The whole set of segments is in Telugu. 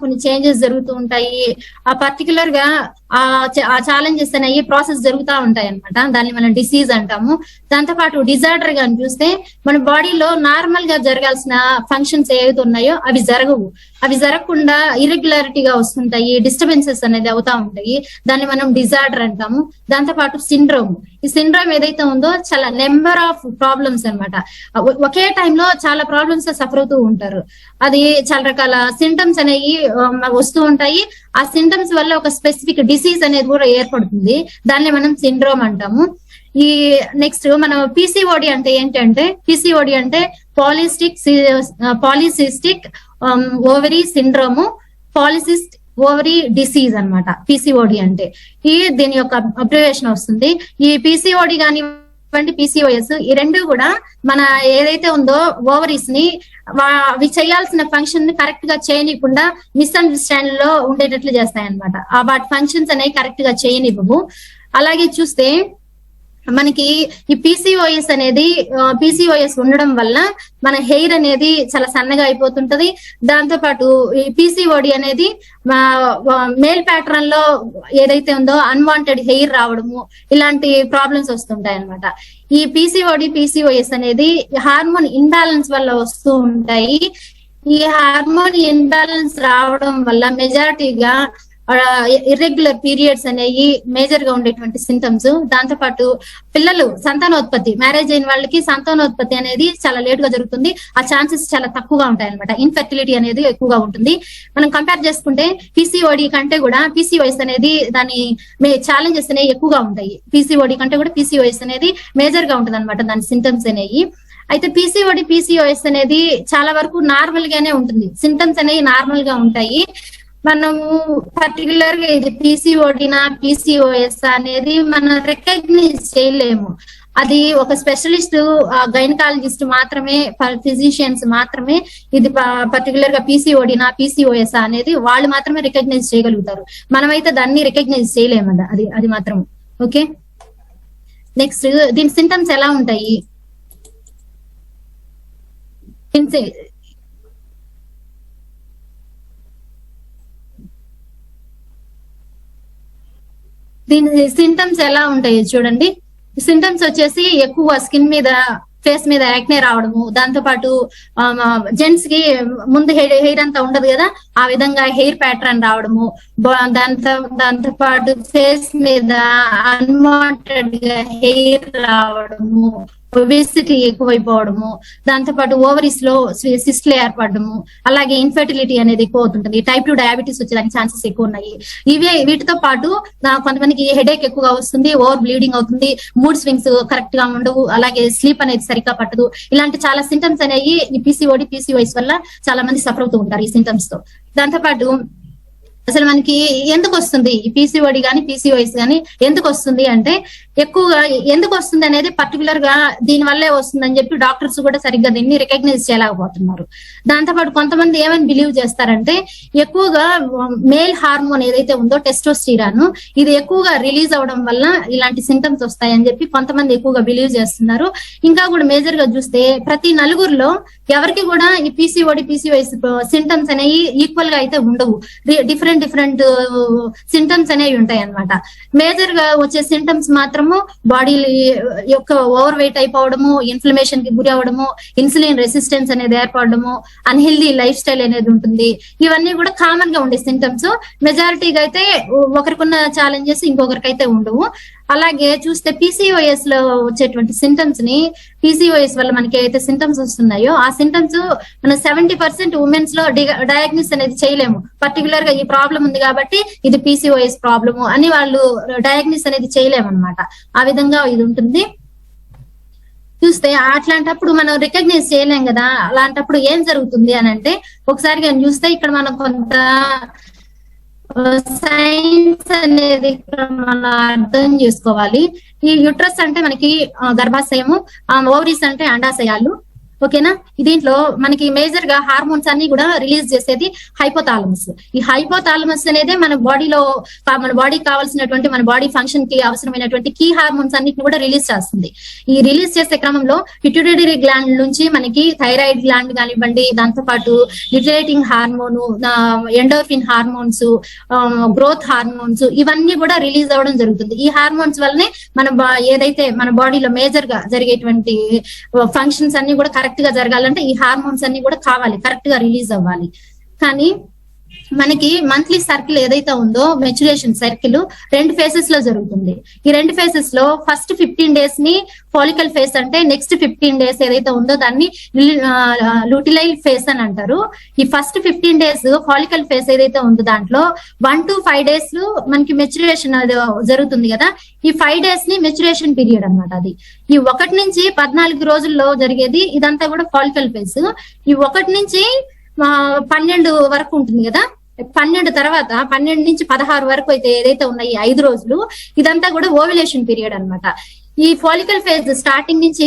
కొన్ని చేంజెస్ జరుగుతూ ఉంటాయి. ఆ పర్టికులర్గా ఆ ఛాలెంజెస్ అనేవి ప్రాసెస్ జరుగుతూ ఉంటాయి అనమాట దాన్ని మనం డిసీజ్ అంటాము. దాంతో పాటు డిజార్డర్గా చూస్తే మన బాడీలో నార్మల్గా జరగాల్సిన ఫంక్షన్స్ ఏవైతే ఉన్నాయో అవి జరగవు. అవి జరగకుండా ఇరెగ్యులారిటీగా వస్తుంటాయి డిస్టర్బెన్సెస్ అనేది అవుతా ఉంటాయి. దాన్ని మనం డిజార్డర్ అంటాము. దాంతో పాటు సిండ్రోమ్ ఈ సిండ్రోమ్ ఏదైతే ఉందో చాలా నెంబర్ ఆఫ్ ప్రాబ్లమ్స్ అనమాట ఒకే టైంలో చాలా ప్రాబ్లమ్స్ సఫర్ అవుతూ ఉంటారు. అది చాలా రకాల సింటమ్స్ అనేవి వస్తూ ఉంటాయి. ఆ సింటమ్స్ వల్ల ఒక స్పెసిఫిక్ డిసీజ్ అనేది కూడా ఏర్పడుతుంది. దాన్ని మనం సిండ్రోమ్ అంటాము. ఈ నెక్స్ట్ మనం పీసీఓడి అంటే ఏంటంటే పీసీఓడి అంటే polycystic polycystic ovary syndrome polycyst ovary disease అన్నమాట. పీసీఓడి అంటే. ఈ దీని యొక్క అబ్రివేషన్ వస్తుంది. ఈ పీసీఓడి కానివ్వండి పీసీఓఎస్ ఈ రెండు కూడా మన ఏదైతే ఉందో ఓవరీస్ని వా- అవి చేయాల్సిన ఫంక్షన్ని కరెక్ట్గా చేయనివ్వకుండా మిస్అండర్స్టాండ్లో ఉండేటట్లు చేస్తాయి అనమాట ఆ వాటి ఫంక్షన్స్ అనేవి కరెక్ట్గా చేయనివ్వవు అలాగే చూస్తే మనకి ఈ పీసీఓఎస్ అనేది పీసీఓఎస్ ఉండడం వల్ల మన హెయిర్ అనేది చాలా సన్నగా అయిపోతుంటది. దాంతో పాటు ఈ పీసీఓడి అనేది మేల్ ప్యాటర్న్లో ఏదైతే ఉందో అన్వాంటెడ్ హెయిర్ రావడము ఇలాంటి ప్రాబ్లమ్స్ వస్తుంటాయి అనమాట ఈ పీసీఓడి పీసీఓఎస్ అనేది హార్మోన్ ఇంబ్యాలెన్స్ వల్ల వస్తూ ఉంటాయి. ఈ హార్మోన్ ఇంబ్యాలెన్స్ రావడం వల్ల మెజారిటీగా ఇర్రెగ్యులర్ పీరియడ్స్ అనేవి మేజర్గా ఉండేటువంటి సింటమ్స్ దాంతో పాటు పిల్లలు సంతానోత్పత్తి మ్యారేజ్ అయిన వాళ్ళకి సంతానోత్పత్తి అనేది చాలా లేట్గా జరుగుతుంది. ఆ ఛాన్సెస్ చాలా తక్కువగా ఉంటాయి అనమాట ఇన్ఫెర్టిలిటీ అనేది ఎక్కువగా ఉంటుంది. మనం కంపేర్ చేసుకుంటే పీసీఓడి కంటే కూడా పీసీఓఎస్ అనేది దాని ఛాలెంజెస్ అనేవి ఎక్కువగా ఉంటాయి. పీసీఓడి కంటే కూడా పీసీఓఎస్ అనేది మేజర్గా ఉంటుంది అనమాట దాని సింటమ్స్ అనేవి. అయితే పీసీఓడి పీసీఓఎస్ అనేది చాలా వరకు నార్మల్ గానే ఉంటుంది. సింటమ్స్ అనేవి నార్మల్గా ఉంటాయి. మనము పర్టికులర్గా ఇది పీసీఓడినా పీసీఓఎస్ అనేది మనం రికగ్నైజ్ చేయలేము. అది ఒక స్పెషలిస్ట్ గైనకాలజిస్ట్ మాత్రమే ఫిజిషియన్స్ మాత్రమే ఇది పర్టికులర్గా పీసీఓడినా పీసీఓఎస్ అనేది వాళ్ళు మాత్రమే రికగ్నైజ్ చేయగలుగుతారు. మనమైతే దాన్ని రికగ్నైజ్ చేయలేము అది అది మాత్రం ఓకే? నెక్స్ట్ దీని సింటమ్స్ ఎలా ఉంటాయి? దీని సింటమ్స్ ఎలా ఉంటాయి చూడండి. సింటమ్స్ వచ్చేసి ఎక్కువ స్కిన్ మీద ఫేస్ మీద యాక్నే రావడము. దాంతో పాటు జెంట్స్కి ముందు హెయిర్ హెయిర్ అంతా ఉండదు కదా. ఆ విధంగా హెయిర్ ప్యాటర్న్ రావడము. దాంతో దాంతో పాటు ఫేస్ మీద అన్వాంటెడ్గా హెయిర్ రావడము. ఒబేసిటీ ఎక్కువైపోవడము దాంతో పాటు ఓవరీస్లో సిస్ట్లు ఏర్పడము అలాగే ఇన్ఫర్టిలిటీ అనేది ఎక్కువ అవుతుంటుంది. టైప్ టూ డయాబెటీస్ వచ్చేదానికి ఛాన్సెస్ ఎక్కువ ఉన్నాయి. ఇవే వీటితో పాటు కొంతమందికి హెడేక్ ఎక్కువగా వస్తుంది ఓవర్ బ్లీడింగ్ అవుతుంది మూడ్ స్వింగ్స్ కరెక్ట్గా ఉండవు అలాగే స్లీప్ అనేది సరిగ్గా పట్టదు. ఇలాంటి చాలా సింటమ్స్ అనేవి ఈ పీసీఓడి పీసీఓఎస్ వల్ల చాలా మంది సఫర్ అవుతూ ఉంటారు ఈ సింటమ్స్తో దాంతో పాటు అసలు మనకి ఎందుకు వస్తుంది? ఈ పీసీఓడి కానీ పీసీఓఎస్ కానీ ఎందుకు వస్తుంది అంటే ఎక్కువగా ఎందుకు వస్తుంది అనేది పర్టికులర్గా దీని వల్లే వస్తుందని చెప్పి డాక్టర్స్ కూడా సరిగ్గా దీన్ని రికగ్నైజ్ చేయలేకపోతున్నారు. దాంతోపాటు కొంతమంది ఏమని బిలీవ్ చేస్తారంటే ఎక్కువగా మేల్ హార్మోన్ ఏదైతే ఉందో టెస్టోస్టిరాన్ ఇది ఎక్కువగా రిలీజ్ అవడం వల్ల ఇలాంటి సింటమ్స్ వస్తాయని చెప్పి కొంతమంది ఎక్కువగా బిలీవ్ చేస్తున్నారు. ఇంకా కూడా మేజర్గా చూస్తే ప్రతి నలుగురిలో ఎవరికి కూడా ఈ పీసీఓడి పీసీఓఎస్ సింటమ్స్ అనేవి ఈక్వల్గా అయితే ఉండవు. డిఫరెంట్ డిఫరెంట్ సింటమ్స్ అనేవి ఉంటాయి అన్నమాట మేజర్గా వచ్చే సింటమ్స్ మాత్రం ప్రకారము బాడీ యొక్క ఓవర్ వెయిట్ అయిపోవడము ఇన్ఫ్లమేషన్కి గురి అవ్వడము ఇన్సులిన్ రెసిస్టెన్స్ అనేది ఏర్పడము అన్హెల్దీ లైఫ్ స్టైల్ అనేది ఉంటుంది. ఇవన్నీ కూడా కామన్గా ఉండే సింటమ్స్ మెజారిటీగా అయితే ఒకరికున్న ఛాలెంజెస్ ఇంకొకరికైతే ఉండవు. అలాగే చూస్తే పీసీఓఎస్లో వచ్చేటువంటి సింటమ్స్ని పీసీఓఎస్ వల్ల మనకి ఏదైతే సింటమ్స్ వస్తున్నాయో ఆ సింటమ్స్ మన సెవెంటీ పర్సెంట్ ఉమెన్స్లో డయాగ్నోస్ అనేది చేయలేము. పర్టికులర్గా ఈ ప్రాబ్లం ఉంది కాబట్టి ఇది పీసీఓఎస్ ప్రాబ్లము అని వాళ్ళు డయాగ్నోస్ అనేది చేయలేము అనమాట ఆ విధంగా ఇది ఉంటుంది. చూస్తే అట్లాంటప్పుడు మనం రికగ్నైజ్ చేయలేం కదా అలాంటప్పుడు ఏం జరుగుతుంది అని అంటే ఒకసారి కానీ చూస్తే ఇక్కడ మనం కొంత సైన్స్ అనేది మనం అర్థం చేసుకోవాలి. ఈ యుట్రస్ అంటే మనకి ఆ, గర్భాశయము ఓవరీస్ అంటే అండాశయాలు. ఓకేనా? దీంట్లో మనకి మేజర్గా హార్మోన్స్ అన్ని కూడా రిలీజ్ చేసేది హైపోథాలమస్ ఈ హైపోథాలమస్ అనేది మన బాడీలో మన బాడీకి కావాల్సినటువంటి మన బాడీ ఫంక్షన్కి అవసరమైనటువంటి కీ హార్మోన్స్ అన్నిటిని కూడా రిలీజ్ చేస్తుంది. ఈ రిలీజ్ చేసే క్రమంలో పిట్యూటరీ గ్లాండ్ నుంచి మనకి థైరాయిడ్ గ్లాండ్ కానివ్వండి దాంతో పాటు లిటరేటింగ్ hormone endorphin hormones growth hormones ఇవన్నీ కూడా రిలీజ్ అవ్వడం జరుగుతుంది. ఈ హార్మోన్స్ వల్లనే మన బా- ఏదైతే మన బాడీలో మేజర్గా జరిగేటువంటి ఫంక్షన్స్ అన్ని కూడా కరెక్ట్ కరెక్ట్గా జరగాలంటే ఈ హార్మోన్స్ అన్ని కూడా కావాలి కరెక్ట్గా రిలీజ్ అవ్వాలి. కానీ మనకి మంత్లీ సర్కిల్ ఏదైతే ఉందో మెచ్యురేషన్ సర్కిల్ రెండు ఫేసెస్లో జరుగుతుంది. ఈ రెండు ఫేసెస్లో ఫస్ట్ ఫిఫ్టీన్ డేస్ని ఫాలికల్ ఫేస్ అంటే నెక్స్ట్ ఫిఫ్టీన్ డేస్ ఏదైతే ఉందో దాన్ని లూటిలైల్ ఫేస్ అని అంటారు. ఈ first fifteen days follicle phase ఏదైతే ఉందో దాంట్లో వన్ టు ఫైవ్ డేస్ మనకి మెచ్యురేషన్ జరుగుతుంది కదా. ఈ ఫైవ్ డేస్ని మెచ్యురేషన్ పీరియడ్ అన్నమాట అది. ఈ ఒకటి నుంచి పద్నాలుగు రోజుల్లో జరిగేది ఇదంతా కూడా ఫాలికల్ ఫేస్ ఈ ఒకటి నుంచి పన్నెండు వరకు ఉంటుంది కదా. పన్నెండు తర్వాత పన్నెండు నుంచి పదహారు వరకు అయితే ఏదైతే ఉన్నాయి ఐదు రోజులు ఇదంతా కూడా ఓవిలేషన్ పీరియడ్ అన్నమాట. ఈ ఫాలికల్ ఫేజ్ స్టార్టింగ్ నుంచి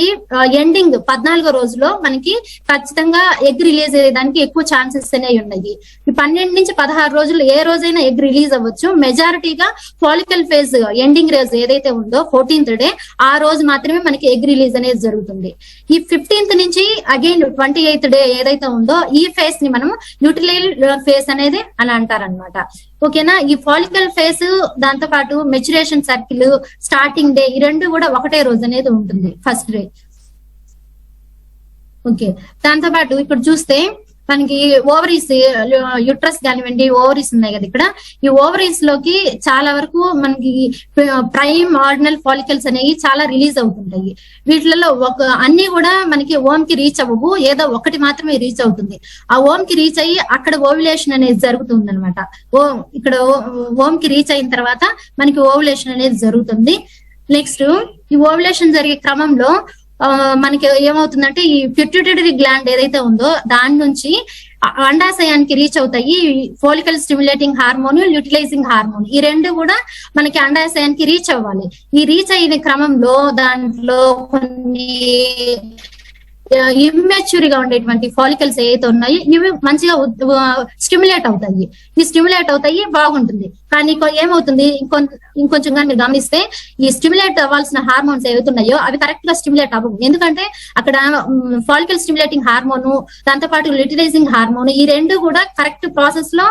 ఎండింగ్ పద్నాలుగో రోజులో మనకి ఖచ్చితంగా ఎగ్ రిలీజ్ అయ్యేదానికి ఎక్కువ ఛాన్సెస్ అనేవి ఉన్నాయి. ఈ పన్నెండు నుంచి పదహారు రోజులు ఏ రోజైనా ఎగ్ రిలీజ్ అవ్వచ్చు. మెజారిటీగా ఫాలికల్ ఫేజ్ ఎండింగ్ రోజు ఏదైతే ఉందో ఫోర్టీన్త్ డే ఆ రోజు మాత్రమే మనకి ఎగ్ రిలీజ్ అనేది జరుగుతుంది. ఈ ఫిఫ్టీన్త్ నుంచి అగైన్ ట్వంటీ ఎయిత్ డే ఏదైతే ఉందో ఈ ఫేస్ని మనం న్యూట్రిలైల్ ఫేస్ అనేది అని అంటారనమాట ఓకేనా? ఈ ఫాలికల్ ఫేస్ దాంతో పాటు మెచ్యురేషన్ సర్కిల్ స్టార్టింగ్ డే ఈ రెండు కూడా ఒకటే రోజు అనేది ఉంటుంది ఫస్ట్ డే ఓకే. దాంతో పాటు ఇక్కడ చూస్తే మనకి ఓవరీస్ యుట్రస్ కానివ్వండి ఓవరీస్ ఉన్నాయి కదా ఇక్కడ. ఈ ఓవరీస్లోకి చాలా వరకు మనకి ప్రైమ్ ఆర్డినల్ ఫాలికల్స్ అనేవి చాలా రిలీజ్ అవుతుంటాయి. వీటిలలో ఒక అన్ని కూడా మనకి ఓమ్కి రీచ్ అవ్వవు. ఏదో ఒకటి మాత్రమే రీచ్ అవుతుంది. ఆ ఓమ్కి రీచ్ అయ్యి అక్కడ ఓవిలేషన్ అనేది జరుగుతుంది అనమాట ఓ ఇక్కడ ఓమ్కి రీచ్ అయిన తర్వాత మనకి ఓవిలేషన్ అనేది జరుగుతుంది. నెక్స్ట్ ఈ ఓవిలేషన్ జరిగే క్రమంలో మనకి ఏమవుతుందంటే ఈ పిట్యూటరీ గ్లాండ్ ఏదైతే ఉందో దాని నుంచి అండాశయానికి రీచ్ అవుతాయి follicle stimulating hormone utilizing hormone ఈ రెండు కూడా మనకి అండాశయానికి రీచ్ అవ్వాలి. ఈ రీచ్ అయిన క్రమంలో దాంట్లో కొన్ని ఇమ్మెచ్యూర్గా ఉండేటువంటి ఫాలికల్స్ ఏవైతే ఉన్నాయో ఇవి మంచిగా స్టిమ్యులేట్ అవుతాయి. ఈ స్టిమ్యులేట్ అవుతాయి బాగుంటుంది. కానీ ఏమవుతుంది? ఇంకొంచెం కానీ మీరు గమనిస్తే ఈ స్టిమ్యులేట్ అవ్వాల్సిన హార్మోన్స్ ఏవైతే ఉన్నాయో అవి కరెక్ట్గా స్టిమ్యులేట్ అవ్వవు. ఎందుకంటే అక్కడ ఫాలికల్ స్టిమ్యులేటింగ్ హార్మోను దాంతో పాటు లిటిలైజింగ్ హార్మోన్ ఈ రెండు కూడా కరెక్ట్ ప్రాసెస్లో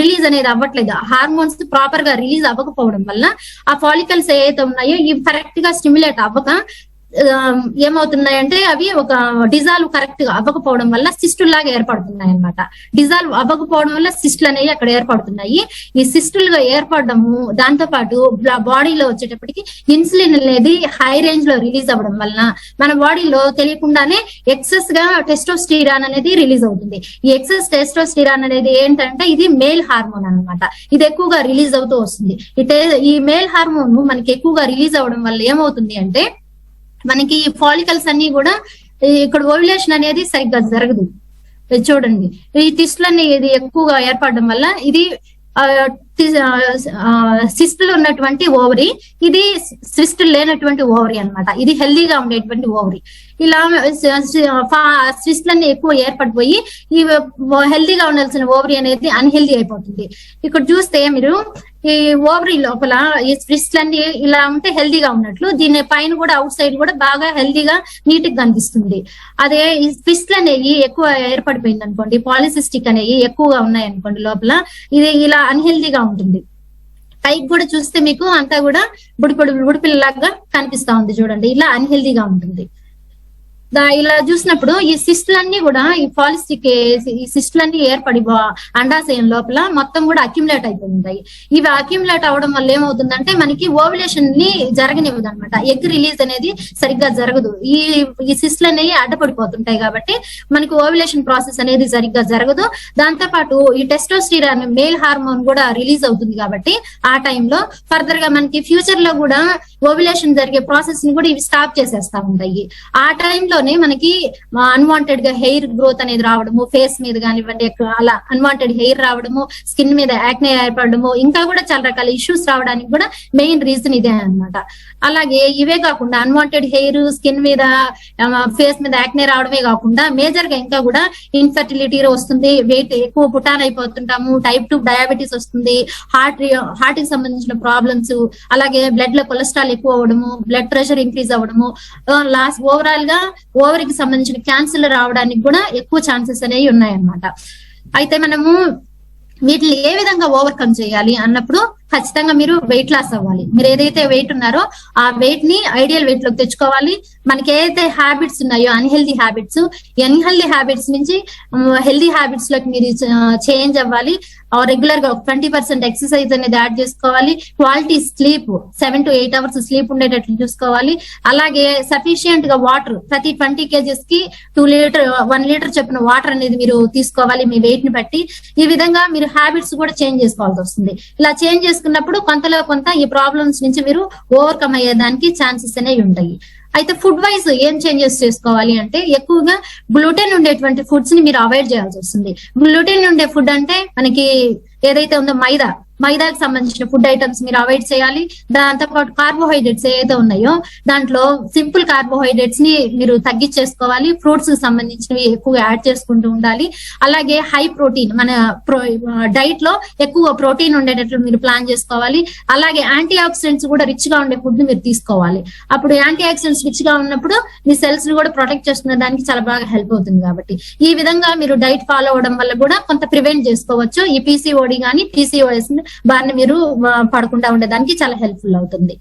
రిలీజ్ అనేది అవ్వట్లేదు. హార్మోన్స్ ప్రాపర్గా రిలీజ్ అవ్వకపోవడం వల్ల ఆ ఫాలికల్స్ ఏవైతే ఉన్నాయో ఇవి కరెక్ట్గా స్టిమ్యులేట్ అవ్వక ఏమవుతున్నాయంటే అవి ఒక డిజాల్వ్ కరెక్ట్గా అవ్వకపోవడం వల్ల సిస్టుల్ లాగా ఏర్పడుతున్నాయి అనమాట డిజాల్వ్ అవ్వకపోవడం వల్ల సిస్టులు అనేవి అక్కడ ఏర్పడుతున్నాయి. ఈ సిస్టులుగా ఏర్పడము దాంతో పాటు బాడీలో వచ్చేటప్పటికి ఇన్సులిన్ అనేది హై రేంజ్లో రిలీజ్ అవ్వడం వలన మన బాడీలో తెలియకుండానే ఎక్సెస్గా టెస్టోస్టీరాన్ అనేది రిలీజ్ అవుతుంది. ఈ ఎక్సెస్ టెస్టోస్టీరాన్ అనేది ఏంటంటే ఇది మేల్ హార్మోన్ అన్నమాట. ఇది ఎక్కువగా రిలీజ్ అవుతూ వస్తుంది. ఈ మేల్ హార్మోన్ మనకి ఎక్కువగా రిలీజ్ అవ్వడం వల్ల ఏమవుతుంది అంటే మనకి ఫాలికల్స్ అన్ని కూడా ఇక్కడ ఓవ్యులేషన్ అనేది సరిగ్గా జరగదు. చూడండి. ఈ టిస్టులన్నీ ఇది ఎక్కువగా ఏర్పడడం వల్ల ఇది సిస్టులు ఉన్నటువంటి ఓవరి ఇది సిస్టులు లేనటువంటి ఓవరి అన్నమాట. ఇది హెల్దీగా ఉండేటువంటి ఓవరి ఇలా సిస్టులన్నీ ఎక్కువ ఏర్పడిపోయి ఈ హెల్దీగా ఉండాల్సిన ఓవరి అనేది అన్హెల్దీ అయిపోతుంది. ఇక్కడ చూస్తే మీరు ఈ ఓవరీ లోపల ఈ అన్ని ఇలా ఉంటే హెల్దీగా ఉన్నట్లు దీని పైన కూడా అవుట్ సైడ్ కూడా బాగా హెల్దీగా నీట్గా కనిపిస్తుంది. అదే ఈ స్విస్లు అనేవి ఎక్కువ ఏర్పడిపోయింది అనుకోండి పాలిసిస్టిక్ అనేవి ఎక్కువగా ఉన్నాయి అనుకోండి లోపల ఇది ఇలా అన్హెల్దీగా ఉంటుంది. పైకి కూడా చూస్తే మీకు అంతా కూడా బుడిపొడి బుడిపిల్లలాగా కనిపిస్తా ఉంది చూడండి ఇలా అన్హెల్దీగా ఉంటుంది. ఇలా చూసినప్పుడు ఈ సిస్టులన్నీ కూడా ఈ పాలిస్టిక్ ఈ సిస్టులన్నీ ఏర్పడి అండాశయం లోపల మొత్తం కూడా అక్యుములేట్ అయిపోతుంటాయి ఇవి అక్యుములేట్ అవడం వల్ల ఏమవుతుందంటే మనకి ఓవులేషన్ని జరగనివ్వదు అనమాట ఎగ్ రిలీజ్ అనేది సరిగ్గా జరగదు. ఈ ఈ సిస్టులు అనేవి అడ్డపడిపోతుంటాయి కాబట్టి మనకి ఓవులేషన్ ప్రాసెస్ అనేది సరిగ్గా జరగదు. దాంతో పాటు ఈ టెస్టోస్టిరాన్ మేల్ హార్మోన్ కూడా రిలీజ్ అవుతుంది కాబట్టి ఆ టైంలో ఫర్దర్గా మనకి ఫ్యూచర్లో కూడా ఓవులేషన్ జరిగే ప్రాసెస్ని కూడా ఇవి స్టాప్ చేసేస్తా ఉంటాయి. ఆ టైంలో దాంట్లోనే మనకి అన్వాంటెడ్గా హెయిర్ గ్రోత్ అనేది రావడము ఫేస్ మీద కానివ్వండి అలా అన్వాంటెడ్ హెయిర్ రావడము స్కిన్ మీద యాక్నే ఏర్పడము ఇంకా కూడా చాలా రకాల ఇష్యూస్ రావడానికి కూడా మెయిన్ రీజన్ ఇదే అన్నమాట. అలాగే ఇవే కాకుండా అన్వాంటెడ్ హెయిర్ స్కిన్ మీద ఫేస్ మీద యాక్నే రావడమే కాకుండా మేజర్గా ఇంకా కూడా ఇన్ఫర్టిలిటీ వస్తుంది వెయిట్ ఎక్కువ పుటాన్ అయిపోతుంటాము టైప్ టూ డయాబెటీస్ వస్తుంది హార్ట్ హార్ట్కి సంబంధించిన ప్రాబ్లమ్స్ అలాగే బ్లడ్లో కొలెస్ట్రాల్ ఎక్కువ అవ్వడము బ్లడ్ ప్రెషర్ ఇంక్రీజ్ అవ్వడము లాస్ట్ ఓవరాల్గా ఓవర్కి సంబంధించిన క్యాన్సర్ రావడానికి కూడా ఎక్కువ ఛాన్సెస్ అనేవి ఉన్నాయన్నమాట. అయితే మనము వీటిని ఏ విధంగా ఓవర్కమ్ చేయాలి అన్నప్పుడు ఖచ్చితంగా మీరు వెయిట్ లాస్ అవ్వాలి. మీరు ఏదైతే వెయిట్ ఉన్నారో ఆ వెయిట్ని ఐడియల్ వెయిట్లోకి తెచ్చుకోవాలి. మనకి ఏదైతే హ్యాబిట్స్ ఉన్నాయో అన్హెల్దీ హ్యాబిట్స్ అన్హెల్దీ హ్యాబిట్స్ నుంచి హెల్దీ హ్యాబిట్స్లోకి మీరు చేంజ్ అవ్వాలి. రెగ్యులర్గా ట్వంటీ పర్సెంట్ ఎక్సర్సైజ్ అనేది యాడ్ చేసుకోవాలి. Quality sleep seven to eight hours sleep ఉండేటట్లు చూసుకోవాలి. అలాగే సఫిషియంట్గా వాటర్ ప్రతి ట్వంటీ కేజెస్కి టూ లీటర్ వన్ లీటర్ చెప్పిన వాటర్ అనేది మీరు తీసుకోవాలి మీ వెయిట్ని బట్టి. ఈ విధంగా మీరు హ్యాబిట్స్ కూడా చేంజ్ చేసుకోవాల్సి వస్తుంది. ఇలా చేంజ్ చేసుకున్నప్పుడు కొంతలో కొంత ఈ ప్రాబ్లమ్స్ నుంచి మీరు ఓవర్కమ్ అయ్యేదానికి ఛాన్సెస్ అనేవి ఉంటాయి. అయితే ఫుడ్ వైజ్ ఏం చేంజెస్ చేసుకోవాలి అంటే ఎక్కువగా గ్లూటెన్ ఉండేటువంటి ఫుడ్స్ని మీరు అవాయిడ్ చేయాల్సి వస్తుంది. గ్లూటెన్ ఉండే ఫుడ్ అంటే మనకి ఏదైతే ఉందో మైదా మైదాకి సంబంధించిన ఫుడ్ ఐటమ్స్ మీరు అవాయిడ్ చేయాలి. దాంతో పాటు కార్బోహైడ్రేట్స్ ఏదైతే ఉన్నాయో దాంట్లో సింపుల్ కార్బోహైడ్రేట్స్ని మీరు తగ్గించేసుకోవాలి. ఫ్రూట్స్కి సంబంధించినవి ఎక్కువగా యాడ్ చేసుకుంటూ ఉండాలి. అలాగే హై ప్రోటీన్ మన డైట్లో ఎక్కువ ప్రోటీన్ ఉండేటట్లు మీరు ప్లాన్ చేసుకోవాలి. అలాగే యాంటీ ఆక్సిడెంట్స్ కూడా రిచ్గా ఉండే ఫుడ్ని మీరు తీసుకోవాలి. అప్పుడు యాంటీ ఆక్సిడెంట్స్ రిచ్గా ఉన్నప్పుడు మీ సెల్స్ని కూడా ప్రొటెక్ట్ చేస్తున్న దానికి చాలా బాగా హెల్ప్ అవుతుంది కాబట్టి. ఈ విధంగా మీరు డైట్ ఫాలో అవడం వల్ల కూడా కొంత ప్రివెంట్ చేసుకోవచ్చు. ఈ పీసీఓడి కానీ పీసీఓఎస్ వారిని మీరు పడకుండా ఉండడానికి చాలా హెల్ప్ఫుల్ అవుతుంది.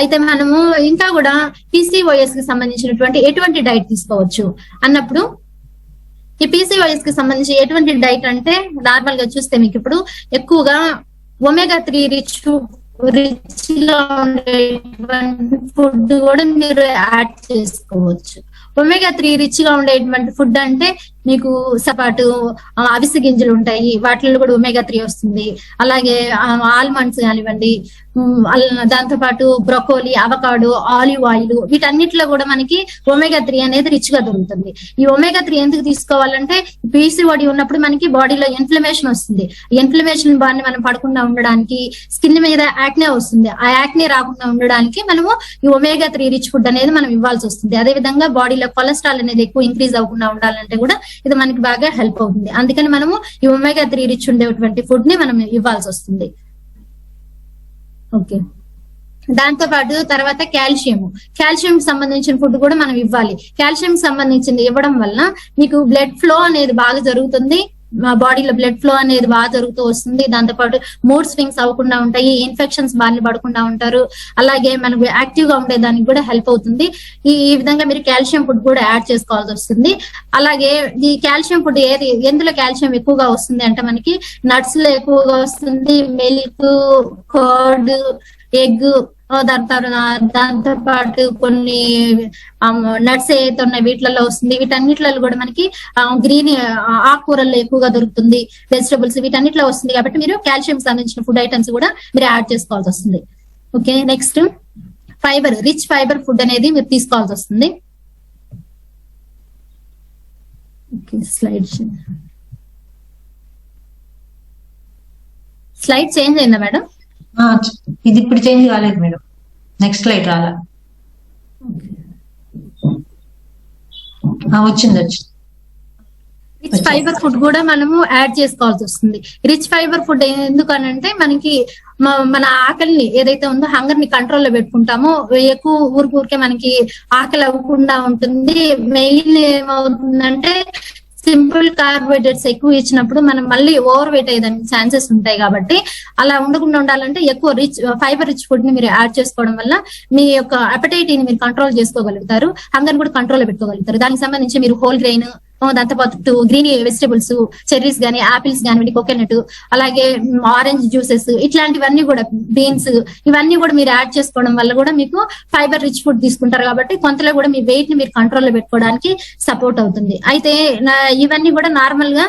అయితే మనము ఇంకా కూడా పీసీఓఎస్కి సంబంధించినటువంటి ఎటువంటి డైట్ తీసుకోవచ్చు? అన్నప్పుడు ఈ పీసీఓఎస్కి సంబంధించి ఎటువంటి డైట్ అంటే నార్మల్గా చూస్తే మీకు ఇప్పుడు ఎక్కువగా ఒమేగా త్రీ రిచ్ రిచ్లో ఫుడ్ కూడా మీరు యాడ్ చేసుకోవచ్చు. ఒమేగా త్రీ రిచ్గా ఉండేటువంటి ఫుడ్ అంటే మీకు సపాటు అవిసె గింజలు ఉంటాయి వాటిలో కూడా ఒమేగా త్రీ వస్తుంది. అలాగే ఆల్మండ్స్ కానివ్వండి దాంతో పాటు బ్రొకోలి అవకాడో ఆలివ్ ఆయిల్ వీటన్నిటిలో కూడా మనకి ఒమేగా త్రీ అనేది రిచ్గా దొరుకుతుంది. ఈ ఒమేగా త్రీ ఎందుకు తీసుకోవాలంటే పీసీఓడి ఉన్నప్పుడు మనకి బాడీలో ఇన్ఫ్లమేషన్ వస్తుంది. ఇన్ఫ్లమేషన్ బాడీని మనం పడకుండా ఉండడానికి స్కిన్ మీద యాక్నే వస్తుంది. ఆ యాక్నే రాకుండా ఉండడానికి మనము ఈ ఒమేగా త్రీ రిచ్ ఫుడ్ అనేది మనం ఇవ్వాల్సి వస్తుంది. అదే విధంగా బాడీలో కొలెస్ట్రాల్ అనేది ఎక్కువ ఇంక్రీజ్ అవ్వకుండా ఉండాలంటే కూడా ఇది మనకి బాగా హెల్ప్ అవుతుంది. అందుకని మనము ఈ ఒమేగా త్రీ రిచ్ ఉండేటువంటి ఫుడ్ని మనం ఇవ్వాల్సి వస్తుంది. ఓకే దాంతో పాటు తర్వాత కాల్షియం కాల్షియం సంబంధించిన ఫుడ్ కూడా మనం ఇవ్వాలి. కాల్షియం సంబంధించింది ఇవ్వడం వలన మీకు బ్లడ్ ఫ్లో అనేది బాగా జరుగుతుంది. మా బాడీలో బ్లడ్ ఫ్లో అనేది బాగా జరుగుతూ వస్తుంది. దాంతో పాటు మూడ్ స్వింగ్స్ అవ్వకుండా ఉంటాయి ఇన్ఫెక్షన్స్ బారిన పడకుండా ఉంటారు. అలాగే మనకు యాక్టివ్గా ఉండేదానికి కూడా హెల్ప్ అవుతుంది. ఈ ఈ విధంగా మీరు కాల్షియం ఫుడ్ కూడా యాడ్ చేసుకోవాల్సి వస్తుంది. అలాగే ఈ కాల్షియం ఫుడ్ ఏది ఎందులో కాల్షియం ఎక్కువగా వస్తుంది అంటే మనకి నట్స్లో ఎక్కువగా వస్తుంది. మిల్క్ కర్డ్ ఎగ్ దాని తర్వాత దాంతో పాటు కొన్ని నట్స్ ఏదైతే ఉన్నాయి వీటిలలో వస్తుంది. వీటన్నిటిలో కూడా మనకి గ్రీన్ ఆకుకూరల్లో ఎక్కువగా దొరుకుతుంది. వెజిటబుల్స్ వీటన్నిటిలో వస్తుంది కాబట్టి మీరు కాల్షియం సంబంధించిన ఫుడ్ ఐటమ్స్ కూడా మీరు యాడ్ చేసుకోవాల్సి వస్తుంది. Okay next. Fibre rich fibre food అనేది మీరు తీసుకోవాల్సి వస్తుంది. ఓకే స్లైడ్ స్లైడ్ చేంజ్ అయిందా మేడం? ఇది ఇప్పుడు చేంజ్ కాలేదు మేడం. నెక్స్ట్ లైట్ రాలా. వచ్చింది వచ్చింది. రిచ్ ఫైబర్ ఫుడ్ కూడా మనము యాడ్ చేసుకోవాల్సి వస్తుంది. రిచ్ ఫైబర్ ఫుడ్ ఎందుకనంటే మనకి మన ఆకలిని ఏదైతే ఉందో హంగర్ని కంట్రోల్లో పెట్టుకుంటామో ఎక్కువ ఊరికి ఊరికే మనకి ఆకలి అవ్వకుండా ఉంటుంది. మెయిన్ ఏమవుతుందంటే సింపుల్ కార్బోహైడ్రేట్స్ ఎక్కువ ఇచ్చినప్పుడు మనం మళ్ళీ ఓవర్ వెయిట్ అయ్యేదానికి ఛాన్సెస్ ఉంటాయి కాబట్టి అలా ఉండకుండా ఉండాలంటే ఎక్కువ రిచ్ ఫైబర్ రిచ్ ఫుడ్ని మీరు యాడ్ చేసుకోవడం వల్ల మీ యొక్క అపటైట్ని మీరు కంట్రోల్ చేసుకోగలుగుతారు. హంగర్ కూడా కంట్రోల్ పెట్టుకోగలుగుతారు. దానికి సంబంధించి మీరు హోల్ గ్రెయిన్ Oh, దాంతో పాటు గ్రీన్ వెజిటబుల్స్ చెర్రీస్ గానీ ఆపిల్స్ కానివ్వండి కోకోనట్ అలాగే ఆరెంజ్ జ్యూసెస్ ఇట్లాంటివన్నీ కూడా బీన్స్ ఇవన్నీ కూడా మీరు యాడ్ చేసుకోవడం వల్ల కూడా మీకు ఫైబర్ రిచ్ ఫుడ్ తీసుకుంటారు కాబట్టి కొంతలో కూడా మీ వెయిట్ని మీరు కంట్రోల్లో పెట్టుకోవడానికి సపోర్ట్ అవుతుంది. అయితే నా- ఇవన్నీ కూడా నార్మల్గా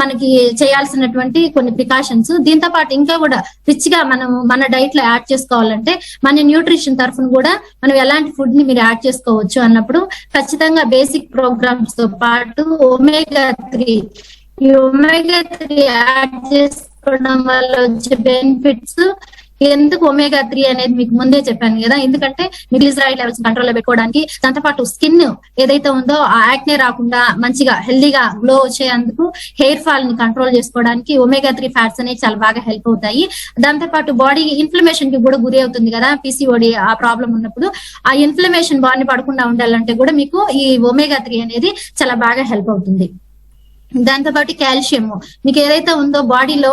మనకి చేయాల్సినటువంటి కొన్ని ప్రికాషన్స్. దీంతో పాటు ఇంకా కూడా రిచ్గా మనం మన డైట్లో యాడ్ చేసుకోవాలంటే మన న్యూట్రిషన్ తరఫున కూడా మనం ఎలాంటి ఫుడ్ని మీరు యాడ్ చేసుకోవచ్చు అన్నప్పుడు ఖచ్చితంగా బేసిక్ ప్రోగ్రామ్స్తో పాటు ఒమేగా త్రీ. ఈ ఒమేగా త్రీ యాడ్ చేసుకోవడం వల్ల వచ్చే బెనిఫిట్స్ ఎందుకు ఒమేగా త్రీ అనేది మీకు ముందే చెప్పాను కదా? ఎందుకంటే గ్లిజరాయిడ్ లెవెల్స్ కంట్రోల్లో పెట్టుకోవడానికి దాంతో పాటు స్కిన్ ఏదైతే ఉందో ఆ యాక్నే రాకుండా మంచిగా హెల్దీగా గ్లో వచ్చేందుకు హెయిర్ ఫాల్ని కంట్రోల్ చేసుకోవడానికి ఒమేగా త్రీ ఫ్యాట్స్ అనేవి చాలా బాగా హెల్ప్ అవుతాయి. దాంతో పాటు బాడీ ఇన్ఫ్లమేషన్కి కూడా గురి అవుతుంది కదా? పీసీఓడి ఆ ప్రాబ్లం ఉన్నప్పుడు ఆ ఇన్ఫ్లమేషన్ బాడీ పడకుండా ఉండాలంటే కూడా మీకు ఈ ఒమేగా త్రీ అనేది చాలా బాగా హెల్ప్ అవుతుంది. దాంతో పాటు కాల్షియం మీకు ఏదైతే ఉందో బాడీలో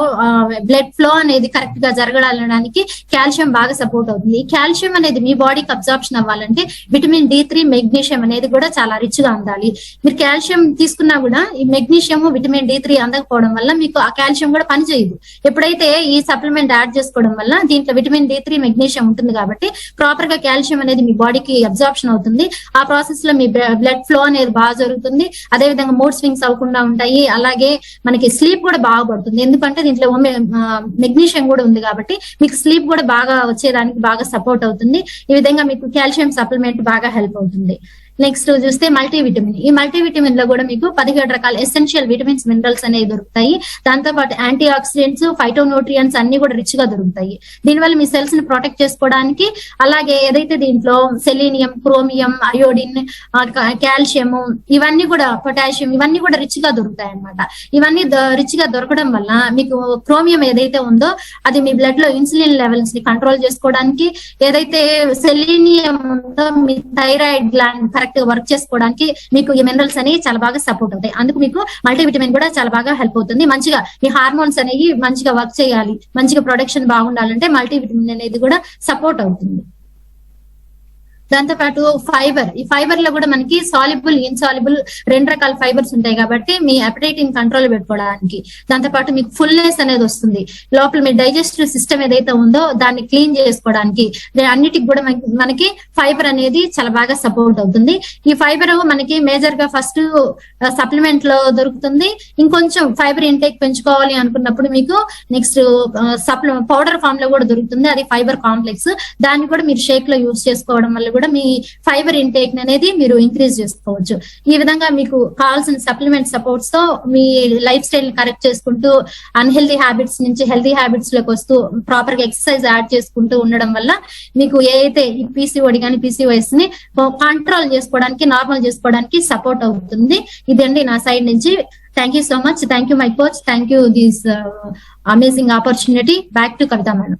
బ్లడ్ ఫ్లో అనేది కరెక్ట్గా జరగడానికి కాల్షియం బాగా సపోర్ట్ అవుతుంది. ఈ కాల్షియం అనేది మీ బాడీకి అబ్జార్ప్షన్ అవ్వాలంటే విటమిన్ డి త్రీ మెగ్నీషియం అనేది కూడా చాలా రిచ్గా ఉండాలి. మీరు కాల్షియం తీసుకున్నా కూడా ఈ మెగ్నీషియం విటమిన్ డి త్రీ అందకపోవడం వల్ల మీకు ఆ కాల్షియం కూడా పనిచేయదు ఎప్పుడైతే ఈ సప్లిమెంట్ యాడ్ చేసుకోవడం వల్ల దీంట్లో విటమిన్ డి త్రీ మెగ్నీషియం ఉంటుంది కాబట్టి ప్రాపర్గా కాల్షియం అనేది మీ బాడీకి అబ్జార్ప్షన్ అవుతుంది. ఆ ప్రాసెస్లో మీ బ్లడ్ ఫ్లో అనేది బాగా జరుగుతుంది. అదే విధంగా మూడ్ స్వింగ్స్ అవ్వకుండా ఉంటాయి. అలాగే మనకి స్లీప్ కూడా బాగా పడుతుంది. ఎందుకంటే దీంట్లో మెగ్నీషియం కూడా ఉంది కాబట్టి మీకు స్లీప్ కూడా బాగా వచ్చేదానికి బాగా సపోర్ట్ అవుతుంది. ఈ విధంగా మీకు కాల్షియం సప్లిమెంట్ బాగా హెల్ప్ అవుతుంది. నెక్స్ట్ చూస్తే మల్టీవిటమిన్ ఈ మల్టీవిటమిన్లో కూడా మీకు పదిహేడు రకాల ఎసెన్షియల్ విటమిన్స్ మినరల్స్ అనేవి దొరుకుతాయి. దాంతో పాటు యాంటీ ఆక్సిడెంట్స్ ఫైటోన్యూట్రియన్స్ అన్ని కూడా రిచ్గా దొరుకుతాయి. దీనివల్ల మీ సెల్స్ని ప్రొటెక్ట్ చేసుకోవడానికి అలాగే ఏదైతే దీంట్లో సెలీనియం క్రోమియం అయోడిన్ కాల్షియం ఇవన్నీ కూడా పొటాషియం ఇవన్నీ కూడా రిచ్గా దొరుకుతాయి అన్నమాట ఇవన్నీ రిచ్గా దొరకడం వల్ల మీకు క్రోమియం ఏదైతే ఉందో అది మీ బ్లడ్లో ఇన్సులిన్ లెవెల్స్ని కంట్రోల్ చేసుకోవడానికి ఏదైతే సెలీనియం ఉందో మీ థైరాయిడ్ గ్లాండ్ కరెక్ట్గా వర్క్ చేసుకోవడానికి మీకు ఈ మినరల్స్ అనేవి చాలా బాగా సపోర్ట్ అవుతాయి. అందుకు మీకు మల్టీవిటమిన్ కూడా చాలా బాగా హెల్ప్ అవుతుంది. మంచిగా మీ హార్మోన్స్ అనేవి మంచిగా వర్క్ చేయాలి. మంచిగా ప్రొడక్షన్ బాగుండాలంటే మల్టీవిటమిన్ అనేది కూడా సపోర్ట్ అవుతుంది. దాంతో పాటు ఫైబర్. ఈ ఫైబర్లో కూడా మనకి సాలిబుల్ ఇన్సాలిబుల్ రెండు రకాల ఫైబర్స్ ఉంటాయి కాబట్టి మీ అపటైట్ ఇన్ కంట్రోల్ పెట్టుకోవడానికి. దాంతో పాటు మీకు ఫుల్నెస్ అనేది వస్తుంది. లోపల మీ డైజెస్టివ్ సిస్టమ్ ఏదైతే ఉందో దాన్ని క్లీన్ చేసుకోవడానికి. అన్నిటికి కూడా మనకి- మనకి ఫైబర్ అనేది చాలా బాగా సపోర్ట్ అవుతుంది. ఈ ఫైబర్ మనకి మేజర్గా ఫస్ట్ సప్లిమెంట్లో దొరుకుతుంది. ఇంకొంచెం ఫైబర్ ఇంటేక్ పెంచుకోవాలి అనుకున్నప్పుడు మీకు నెక్స్ట్ సప్లి పౌడర్ ఫామ్లో కూడా దొరుకుతుంది. అది ఫైబర్ కాంప్లెక్స్. దాన్ని కూడా మీరు షేక్లో యూస్ చేసుకోవడం వల్ల కూడా మీ ఫైబర్ ఇంటేక్ అనేది మీరు ఇంక్రీజ్ చేసుకోవచ్చు. ఈ విధంగా మీకు కావాల్సిన సప్లిమెంట్ సపోర్ట్స్తో మీ లైఫ్ స్టైల్ కరెక్ట్ చేసుకుంటూ అన్హెల్దీ హ్యాబిట్స్ నుంచి హెల్దీ హ్యాబిట్స్లోకి వస్తూ ప్రాపర్గా ఎక్సర్సైజ్ యాడ్ చేసుకుంటూ ఉండడం వల్ల మీకు ఏ అయితే పీసీఓడి కానీ పీసీఓఎస్ని కంట్రోల్ చేసుకోవడానికి నార్మల్ చేసుకోవడానికి సపోర్ట్ అవుతుంది. ఇదండి నా సైడ్ నుంచి. Thank you so much thank you my coach thank you this amazing opportunity back to Kavitha madam